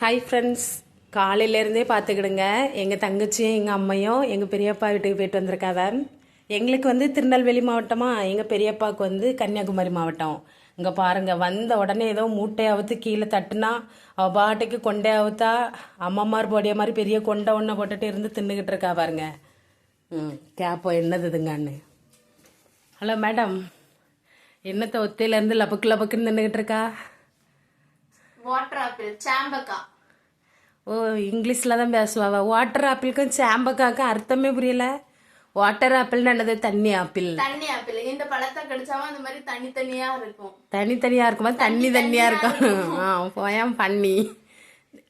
Hi friends காலையிலேருந்தே பார்த்துக்கிடுங்க. எங்கள் தங்கச்சியும் எங்கள் அம்மையும் எங்கள் பெரியப்பா வீட்டுக்கு போயிட்டு வந்திருக்காவ. எங்களுக்கு வந்து திருநெல்வேலி மாவட்டமா எங்கள் பெரியப்பாவுக்கு வந்து கன்னியாகுமரி மாவட்டம். இங்கே பாருங்கள் வந்த உடனே ஏதோ மூட்டை அவுத்து கீழே தட்டுனா அவள் பாட்டுக்கு கொண்டே அவுத்தா அம்மம்மார் போடிய மாதிரி பெரிய கொண்டை ஒன்றை போட்டுட்டு இருந்து தின்னுக்கிட்டு இருக்கா பாருங்க. ம் கேப்போ என்னது இதுங்கன்னு. Hello madam. என்னத்த ஒத்தையிலேருந்து லபக்கு லபக்குன்னு நின்றுக்கிட்டு இருக்கா? வாட்டர் ஆப்பிள் சாம்பக்கா ஓ இங்கிலீஷில் தான் பேசுவாவ. வாட்டர் ஆப்பிளுக்கும் சாம்பக்காக்கும் அர்த்தமே புரியல. வாட்டர் ஆப்பிள்னு என்னது தண்ணி ஆப்பிள் தண்ணி ஆப்பிள் இந்த பழத்தை கடிச்சாவும் அந்த மாதிரி தண்ணியா இருக்கும். தனித்தனியா இருக்குமா? தண்ணி தண்ணியா இருக்கும். ஆ போயாம் பண்ணி.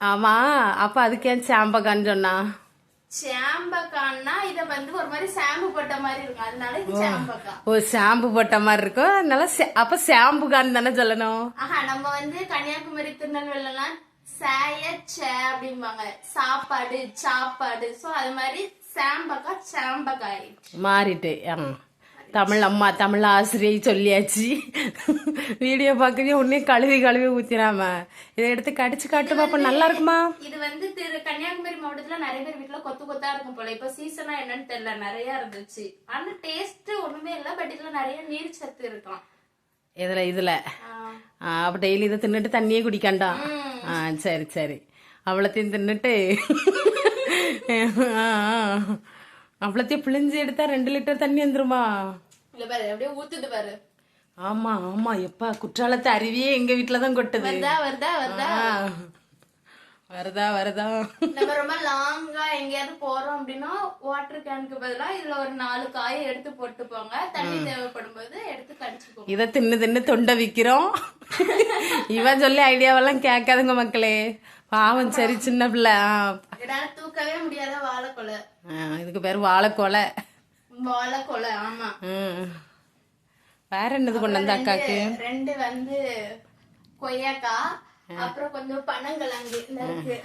ஆமா அப்ப அதுக்கு ஏன் சாம்பக்கான்னு சொன்னா? சாம்பக்கான்னா வந்து ஒரு மாதிரி சாம்பு போட்ட மாதிரி இருக்கும். அதனால இது ஓ. ஷாம்பு போட்ட மாதிரி இருக்கும் அதனால அப்ப ஷாம்புகான்னு தானே சொல்லணும். ஆஹா நம்ம வந்து கன்னியாகுமரி திருநெல்வேலிலாம் சேய சே அப்படிம்பாங்க. சாப்பாடு சாப்பாடு. சோ அது மாதிரி சாம்பக்கா சாம்பக்காய். மாறிட்டு ஆ. தமிழ் அம்மா தமிழ் ஆசிரியை சொல்லியாச்சு. வீடியோ பார்க்கவே உடனே கழுவி கழுவி ஊத்திராம இதை எடுத்து கடிச்சு காட்டு பாப்போம் நல்லா இருக்குமா? இது வந்து திரு கன்னியாகுமரி மாவட்டத்துல நிறைய பேர் வீட்டுல கொத்து கொத்தா இருக்கும் போல. இப்ப சீசனா என்னன்னு தெரியல நிறைய இருந்துச்சு. ஆனா டேஸ்ட் ஒண்ணுமே இல்ல பட் இதுல நிறைய நீர் சத்து இருக்கலாம். இதுல இதுல. அப்ப டெய்லி இதை தின்னுட்டு தண்ணியே குடிக்காண்டாம் ஆ சரி சரி. அவ்வளோத்தையும் தின்னுட்டு. ஆ. அவ்வளோத்தையும் பிழிஞ்சு எடுத்தா ரெண்டு லிட்டர் தண்ணி வந்துருமா? இல்ல பாரு அப்படியே ஊத்துது பாரு. ஆமா ஆமா எப்பா குற்றாலத்து அருவியே எங்க வீட்டுல தான் கொட்டுது. வருதா வருதா வருதா. வருதா வருதா. நம்ம ரொம்ப லாங்கா எங்கேயாவது போறோம் அப்படின்னா வாட்டர் கேனுக்கு பதிலா இதுல ஒரு நாலு காயை எடுத்து போட்டு போங்க தண்ணி தேவைப்படும் போது எடுத்து கடிச்சுக்கோங்க. இதை தின்னு தின்னு தொண்டை விக்கிறோம். இவன் சொல்லி ஐடியாவெல்லாம் கேட்காதுங்க மக்களே. பாவம் சரி சின்ன பிள்ளை. தூக்கவே முடியாத வாழைக்கொலை இதுக்கு பேர் வாழைக்கொலை வாழைக்கொலை ஆமா. வேற என்னது கொண்டு வந்த அக்காக்கு? ரெண்டு வந்து கொய்யாக்காய் அப்புறம் கொஞ்சம் பனங்கிழங்கு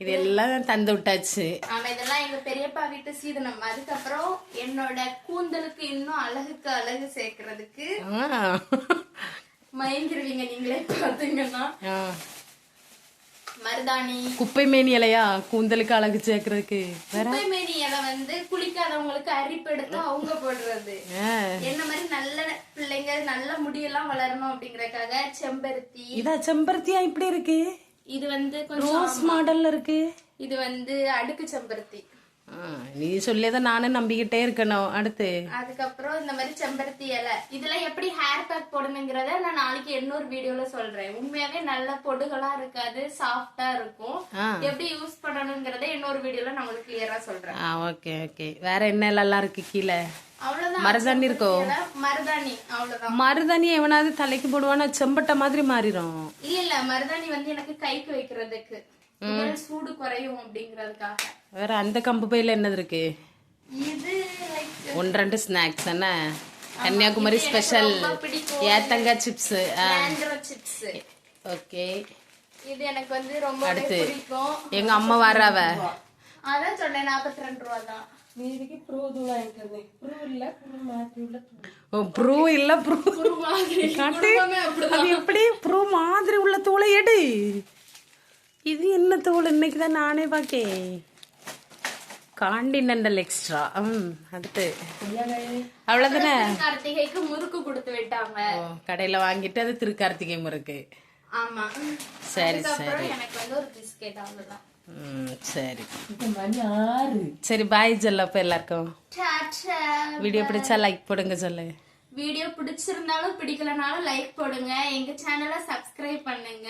இது எல்லாம் தந்து விட்டாச்சு. ஆமா இதெல்லாம் எங்க பெரியப்பா வீட்டு சீதனம். அதுக்கப்புறம் என்னோட கூந்தலுக்கு இன்னும் அழகுக்கு அழகு சேர்க்கறதுக்கு ஆ. மயங்கிருவீங்க நீங்களே பாத்தீங்கன்னா. மருதாணி. குப்பை மேனி இலையா? கூந்தலுக்கு அழகு சேர்க்கறதுக்கு. வேற? குப்பைமேனி இலை வந்து குளிக்காதவங்களுக்கு அரிப்பு எடுத்து அவங்க போடுறது. என்ன மாதிரி நல்ல பிள்ளைங்க நல்ல முடியெல்லாம் வளரணும் அப்படிங்கறதுக்காக செம்பருத்தி. இதா செம்பருத்தியா இப்படி இருக்கு? இது வந்து கொஞ்சம் ரோஸ் மாடல்ல இருக்கு. இது வந்து அடுக்கு செம்பருத்தி. நீ சொல்லியதான் நானும் நம்பிக்கிட்டே இருக்கணும். அடுத்து. அதுக்கப்புறம் இந்த மாதிரி செம்பருத்தி இலை. இதெல்லாம் எப்படி ஹேர் பேக் போடணுங்கிறத நான் நாளைக்கு இன்னொரு வீடியோல சொல்றேன். உண்மையாவே நல்ல பொடுகளா இருக்காது சாஃப்டா இருக்கும். எப்படி யூஸ் பண்ணணுங்கிறத இன்னொரு வீடியோல நான் உங்களுக்கு கிளியரா சொல்றேன். ஓகே ஓகே வேற என்ன எல்லாம் இருக்கு கீழே? மருதாணி இருக்கோ? மருதாணி. அவ்வளவுதான். மருதாணி எவனாவது தலைக்கு போடுவானா? செம்பட்டை மாதிரி மாறிடும் இல்ல இல்ல. மருதாணி வந்து எனக்கு கைக்கு வைக்கிறதுக்கு. சூடு குறையும் அப்படிங்கறதுக்காக. வேற அந்த கம்பு பையில என்னது இருக்கு? ஒன்று ரெண்டு ஸ்நாக்ஸ் என்ன கன்னியாகுமரி ஸ்பெஷல். ஏத்தங்காய் சிப்ஸ். ஓகே. இது எனக்கு வந்து ரொம்ப அடுத்து. பிடிக்கும். எங்க அம்மா வர்றாவ அதான் சொன்னேன் நாற்பத்தி ரெண்டு ரூபா தான். ஓ ப்ரூ இல்ல ப்ரூ. அது எப்படி? ப்ரூ மாதிரி உள்ள தூளை எடு. இது என்ன தூள்? இன்னைக்கு தான் நானே பார்க்கேன். Continental extra. ம் அடுத்து அவ்வளோதானே கார்த்திகைக்கு முறுக்கு கொடுத்து விட்டாங்க. ஓ கடையில் வாங்கிட்டு அது திருக்கார்த்திகை முறுக்கு. ஆமா. சரி அதுக்கப்புறம் எனக்கு வந்து ஒரு பிஸ்கெட் அவ்வளவுதான். ம் சரி. சரி பாய் சொல்லப்ப எல்லாருக்கும். டாடா. வீடியோ பிடிச்சா லைக் போடுங்க சொல்லு. வீடியோ பிடிச்சிருந்தாலும் பிடிக்கலனாலும் லைக் போடுங்க. எங்க சேனலை சப்ஸ்கிரைப் பண்ணுங்க.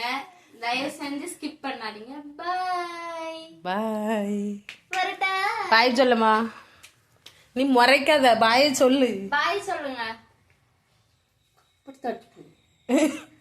தயவு செஞ்சு ஸ்கிப் பண்ணாதீங்க. பாய் பாய் வரட்டா. பாய் சொல்லுமா. நீ முறைக்காத. பாயை சொல்லு. பாய் சொல்லுங்க.